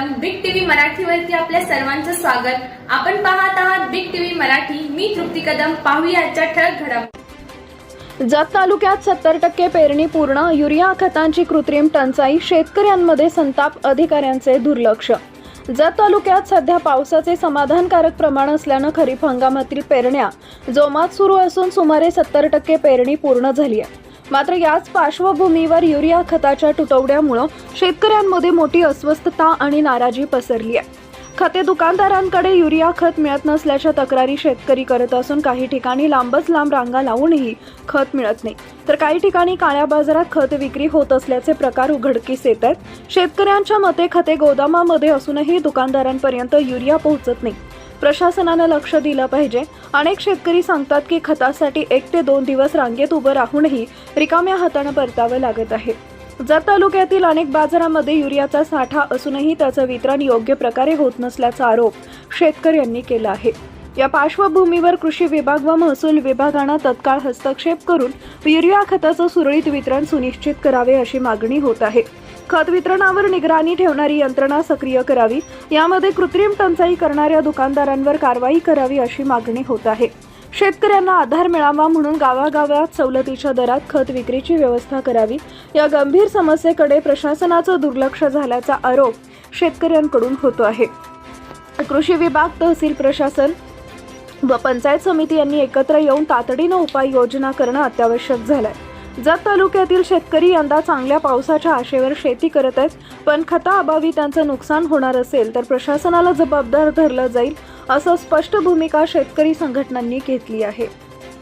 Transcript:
मराठीवरती आपल्या सर्वांचं स्वागत. आपण पाहत आहात बिग टीव्ही मराठी. मी तृप्ती कदम. पाहूया आजच्या ठळक घडामोडी. जत तालुक्यात सत्तर टक्के पेरणी पूर्ण युरिया खतांची कृत्रिम टंचाई शेतकऱ्यांमध्ये संताप अधिकाऱ्यांचे दुर्लक्ष. जत तालुक्यात सध्या पावसाचे समाधानकारक प्रमाण असल्यानं खरीप हंगामातील पेरण्या जोमात सुरू असून सुमारे सत्तर टक्के पेरणी पूर्ण झाली आहे. मात्र याच पार्श्वभूमीवर युरिया खताच्या तुटवड्यामुळं शेतकऱ्यांमध्ये मोठी अस्वस्थता आणि नाराजी पसरली आहे. खते दुकानदारांकडे युरिया खत मिळत नसल्याच्या तक्रारी शेतकरी करत असून काही ठिकाणी लांबच लांब रांगा लावूनही खत मिळत नाही. तर काही ठिकाणी काळ्या बाजारात खत विक्री होत असल्याचे प्रकार उघडकीस येत आहेत. शेतकऱ्यांच्या मते खते गोदामामध्ये असूनही दुकानदारांपर्यंत युरिया पोहोचत नाही. प्रशासनानं लक्ष दिलं पाहिजे. अनेक शेतकरी सांगतात की खतासाठी एक ते दोन दिवस रांगेत उभं राहूनही रिकाम्या हातानं परतावं लागत आहे. जत तालुक्यातील अनेक बाजारामध्ये युरियाचा साठा असूनही त्याचं वितरण योग्य प्रकारे होत नसल्याचा आरोप शेतकऱ्यांनी केला आहे. या पार्श्वभूमीवर कृषी विभाग व महसूल विभागानं तत्काळ हस्तक्षेप करून युरिया खताचं सुरळीत वितरण सुनिश्चित करावे अशी मागणी होत आहे. खत वितरणावर निगराणी ठेवणारी यंत्रणा सक्रिय करावी यामध्ये कृत्रिम टंचाई करणाऱ्या दुकानदारांवर कारवाई करावी अशी मागणी होत आहे. शेतकऱ्यांना आधार मिळावा म्हणून गावागावात सवलतीच्या दरात खत विक्रीची व्यवस्था करावी या गंभीर समस्येकडे प्रशासनाचं दुर्लक्ष झाल्याचा आरोप शेतकऱ्यांकडून होतो आहे. कृषी विभाग तहसील प्रशासन व पंचायत समिती यांनी एकत्र येऊन तातडीनं उपाययोजना करणं अत्यावश्यक झालंय. जत तालुक्यातील शेतकरी यंदा चांगल्या पावसाच्या आशेवर शेती करत आहेत पण खताअभावी त्यांचं नुकसान होणार असेल तर प्रशासनाला जबाबदार धरलं जाईल असं स्पष्ट भूमिका शेतकरी संघटनांनी घेतली आहे.